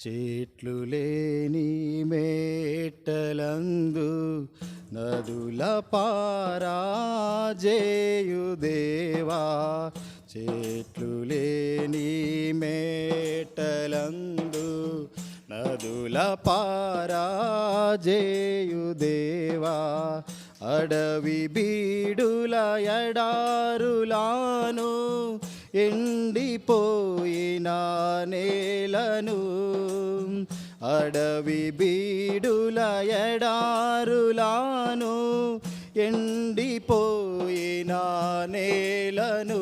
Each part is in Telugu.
చెట్లు లేని మేటలందు నదుల పారాజేయుదేవా చెట్లు లేని మేటలందు నదుల పారాజేయుదేవా అడవి బీడుల ఎడారులాను ఎండిపోయిన నేలను అడవి బీడుల ఎడారులాను ఎండిపోయిన నేలను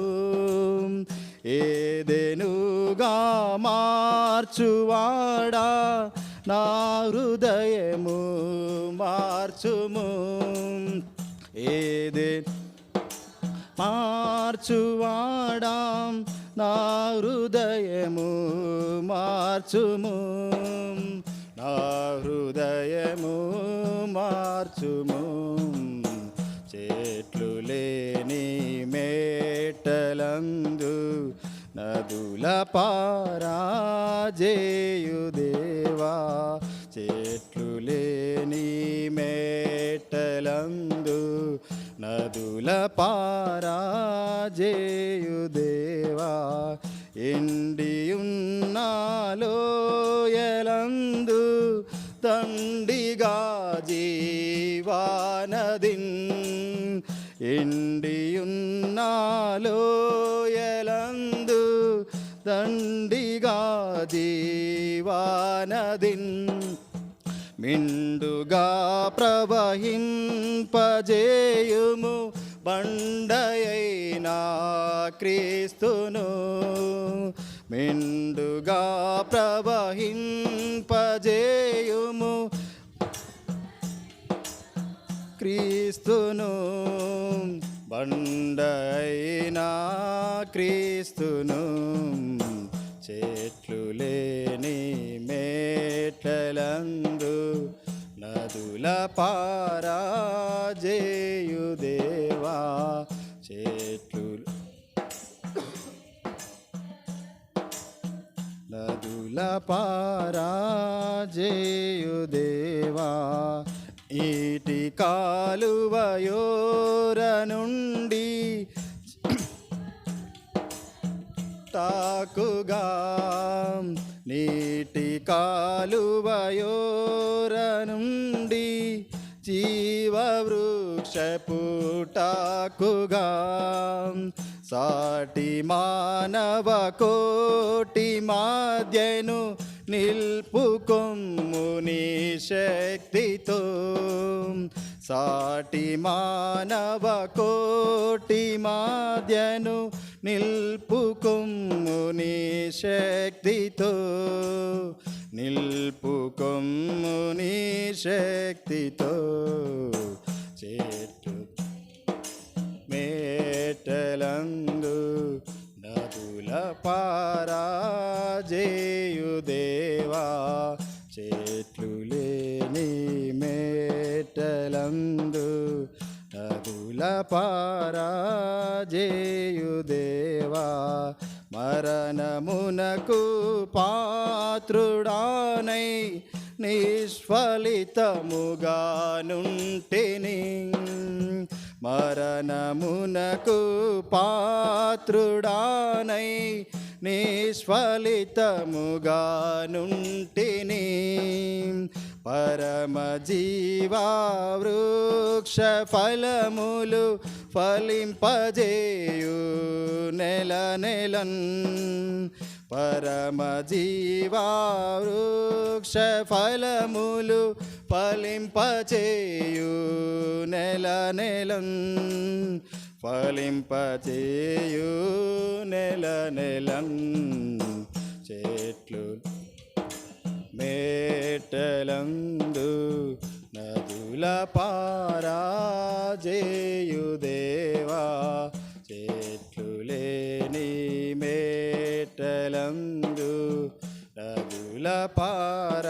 ఏదెనుగా మార్చువాడా? నా హృదయము మార్చుము. ఏదే మార్చువాడాం. నా హృదయము మార్చుము. నా హృదయము మార్చుము. చెట్లు లేని మేటలందు నదుల పారాజేయుదేవా చెట్లు లేని మే మేటలందు నదుల పారాజేయుదేవా ఎండియున్నాలోయలందు తండిగా జీవానదిన్ ఎండియున్నాలోయలందు తండిగా జీవానదిన్ మిండుగా ప్రవహింపజేయుము బండయైన క్రీస్తును. మిండుగా ప్రవహింపజేయుము క్రీస్తును. బండైనా క్రీస్తును. చెట్లు లేని మే మేటలందు నదుల పారాజేయుదేవా చెట్లు నదుల పారాజేయుదేవా ఈటి కాలువయోర നോക്കുക നീട്ടിക്കാലുവയോരനുണ്ടി ജീവവൃക്ഷപ്പൂട്ടാക്കുക സാട്ടി മാനവ കോട്ടി മാധ്യനു നിൽപ്പുക്കൊമ്മുനീശക്തിത്തോ സാട്ടി മാനവ കോട്ടി മാധ്യനു നിൽപ്പുക്കും నీ శక్తితో నిల్పుకొమ్ము నీ శక్తితో చెట్టు మేటలందు నదుల పారాజేయుదేవా చెట్లు లేని మేటలందు నదుల పారాజేయుదేవా మరణమునకు పాత్రుడానై నిష్ఫలితముగానుంటిని. మరణమునకు పాత్రుడానై నిష్ఫలితముగానుంటిని. నుంటిని పరమ జీవా వృక్ష ఫలములు ఫలింపజేయు నెల నెలన్. పరమ జీవా వృక్ష ఫలములు ఫలింపచేయు నెల నెలన్. ఫలింపచేయు నెల నెలన్. చెట్లు మేటలందు నదుల పారాజేయుదేవా చెట్లు లేని మేటలందు నదుల పారాజేయుదేవా